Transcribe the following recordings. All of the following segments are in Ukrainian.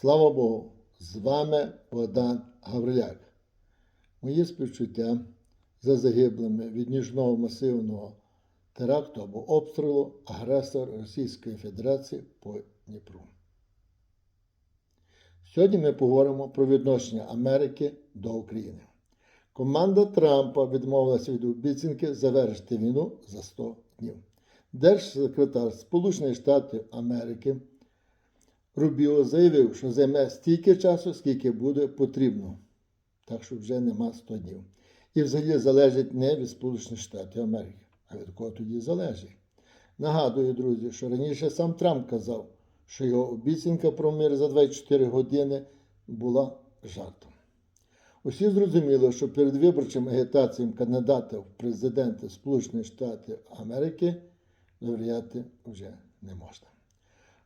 Слава Богу! З вами Богдан Гавриляк. Мої співчуття за загиблими від ніжного масивного теракту або обстрілу агресора Російської Федерації по Дніпру. Сьогодні ми поговоримо про відношення Америки до України. Команда Трампа відмовилася від обіцянки завершити війну за 100 днів. Держсекретар Сполучених Штатів Америки Рубіо заявив, що займе стільки часу, скільки буде потрібно. Так що вже нема 100 днів. І взагалі залежить не від Сполучених Штатів Америки, а від кого тоді залежить. Нагадую, друзі, що раніше сам Трамп казав, що його обіцянка про мир за 24 години була жартом. Усі зрозуміли, що перед виборчим агітацією кандидатів в президенти Сполучених Штатів Америки довіряти вже не можна.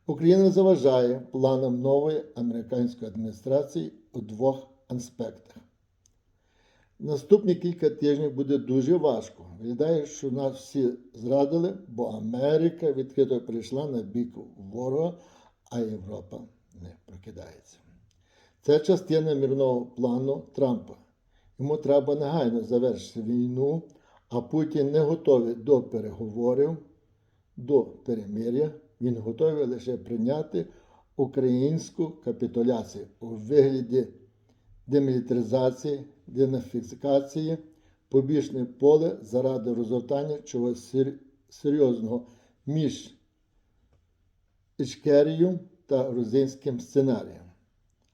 Україна заважає планам нової американської адміністрації у двох аспектах. Наступні кілька тижнів буде дуже важко. Виглядає, що нас всі зрадили, бо Америка відкрито прийшла на бік ворога, а Європа не прокидається. Це частина мирного плану Трампа. Йому треба негайно завершити війну, а Путін не готовий до переговорів, до перемир'я. Він готовий лише прийняти українську капітуляцію у вигляді демілітаризації, денафікації, побічне поле заради розгортання чогось серйозного між Ічкерією та грузинським сценарієм.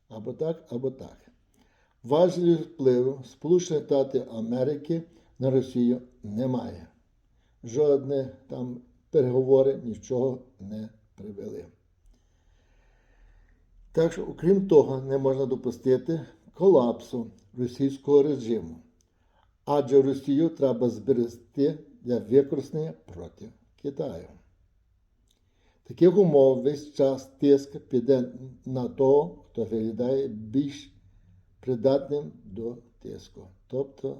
Або так, або так. Важливі впливу Сполучених Штатів Америки на Росію немає. Жодне там переговори нічого не привели. Так що, окрім того, не можна допустити колапсу російського режиму. Адже Росію треба зберегти для використання проти Китаю. Таких умов весь час тиск піде на того, хто виглядає більш придатним до тиску, тобто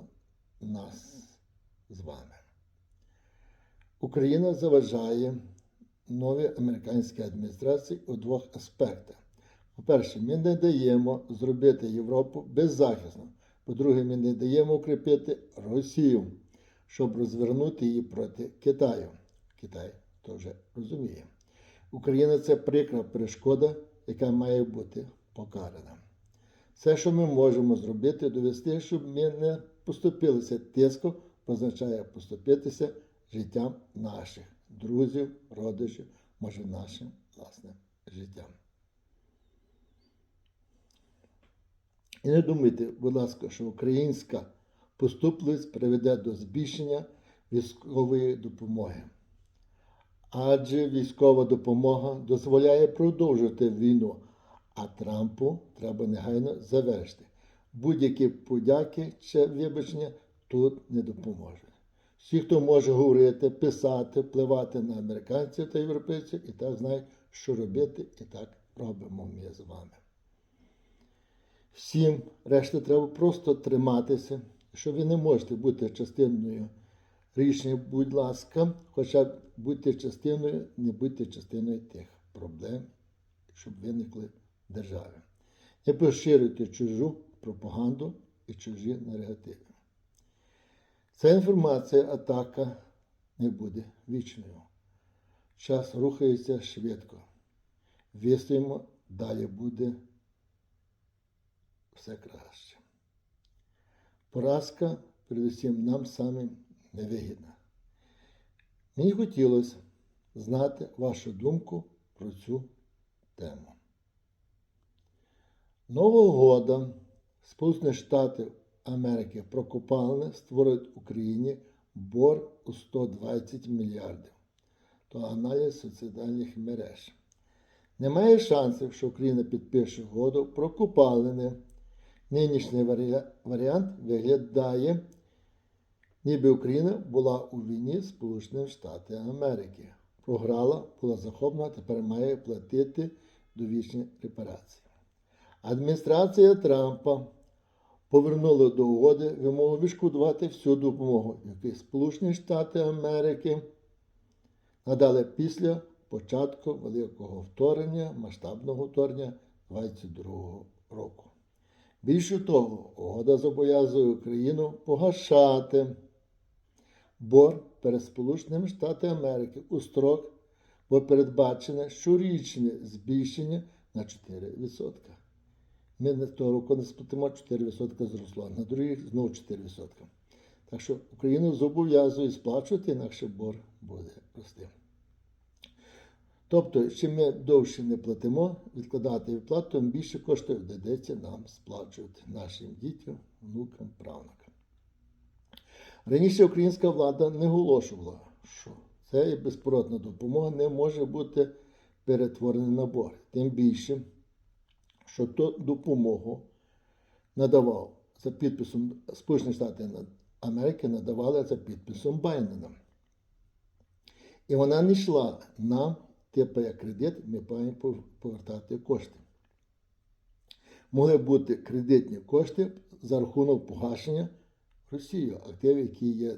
нас з вами. Україна заважає новій американській адміністрації у двох аспектах. По-перше, ми не даємо зробити Європу беззахисно. По-друге, ми не даємо укріпити Росію, щоб розвернути її проти Китаю. Китай то вже розуміє. Україна це прикра перешкода, яка має бути покарана. Все, що ми можемо зробити, довести, щоб ми не поступилися тиском, означає поступитися життям наших друзів, родичів, може нашим власним життям. І не думайте, будь ласка, що українська поступливість приведе до збільшення військової допомоги. Адже військова допомога дозволяє продовжувати війну, а Трампу треба негайно завершити. Будь-які подяки чи вибачення тут не допоможуть. Всі, хто може говорити, писати, впливати на американців та європейців, і так знають, що робити, і так робимо ми з вами. Всім решта треба просто триматися, що ви не можете бути частиною рішення, будь ласка, хоча б будьте частиною, не будьте частиною тих проблем, щоб виникли в державі. Не поширюйте чужу пропаганду і чужі негативи. Ця інформація, атака не буде вічною. Час рухається швидко. Вистоїмо, далі буде все краще. Поразка, передусім, нам самим невигідна. Мені хотілося знати вашу думку про цю тему. Нова угода Сполучених Штатів Америки про створить Україні борг у 120 мільярдів. То аналіз соціальних мереж. Немає шансів, що Україна підпише угоду про копалини. Нинішній варіант виглядає, ніби Україна була у війні з Сполученими Штатами Америки. Програла, була захоплена, тепер має платити довічні репарації. Адміністрація Трампа повернула до угоди вимогу відшкодувати всю допомогу, яку Сполучені Штати Америки надали після початку великого вторгнення, масштабного вторгнення 2022 року. Більше того, угода зобов'язує Україну погашати борг перед Сполученими Штатами Америки у строк, бо передбачене щорічне збільшення на 4%. Ми на того року не сплатимо 4% зросло, на другий знову 4%. Так що Україну зобов'язує сплачувати, інакше борг буде рости. Тобто, чим ми довше не платимо, відкладати відплату, тим більше коштів доведеться нам сплачувати нашим дітям, внукам, правнукам. Раніше українська влада не оголошувала, що ця безповоротна допомога не може бути перетворена на борг. Тим більше, що ту допомогу надавав за підписом Сполучені Штати Америки надавали за підписом Байдена. І вона не йшла нам, типу як кредит, ми маємо повертати кошти. Могли бути кредитні кошти за рахунок погашення Росією, активів, які є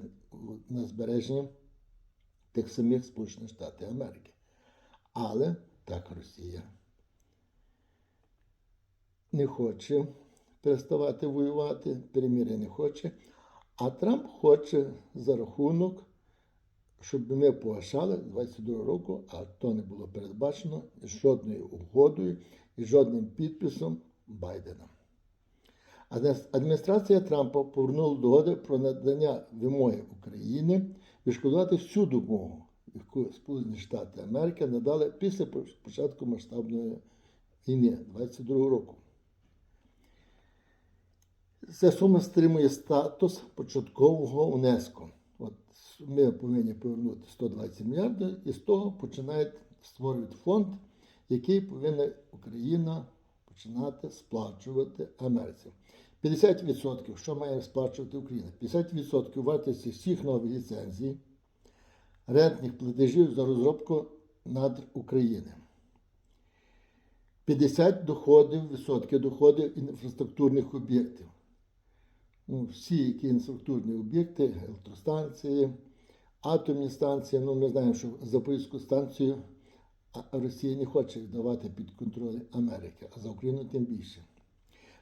на збереженні тих самих Сполучених Штатів Америки. Але так Росія не хоче переставати воювати, перемір'я не хоче. А Трамп хоче за рахунок, щоб ми погашали 22 року, а то не було передбачено жодною угодою і жодним підписом Байдена. Адміністрація Трампа повернула догоди про надання вимоги України відшкодувати всю допомогу, яку Сполучені Штати Америки надали після початку масштабної війни 22 року. Ця сума стримує статус початкового внеску. От ми повинні повернути 120 мільярдів, і з того починають створювати фонд, який повинна Україна починати сплачувати Америці. 50%, що має сплачувати Україна? 50% вартості всіх нових ліцензій, рентних платежів за розробку надр України. 50 доходів, відсотків доходів інфраструктурних об'єктів ну, всі які інфраструктурні об'єкти, електростанції, атомні станції. Ну, ми знаємо, що Запорізьку станцію Росія не хоче віддавати під контроль Америки, а за Україну тим більше.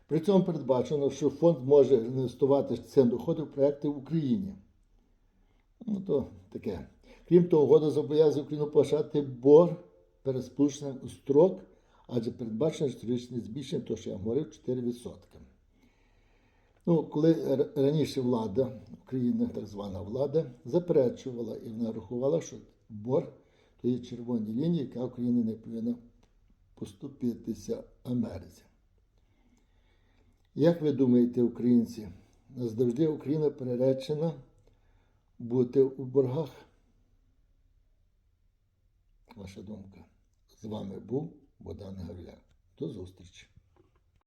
При цьому передбачено, що фонд може інвестувати цим доходи в проекти в Україні. Ну, то таке. Крім того, угода зобов'язує Україну погашати борг перед сполученням у строк, адже передбачено історичне збільшення, то що я говорив, 4%. Ну, коли раніше влада, Україна, так звана влада, заперечувала і вона рахувала, що борг то є червоні лінії, яка Україна не повинна поступитися Америці. Як ви думаєте, українці, завжди Україна переречена бути у боргах? Ваша думка. З вами був Богдан Гавляк. До зустрічі!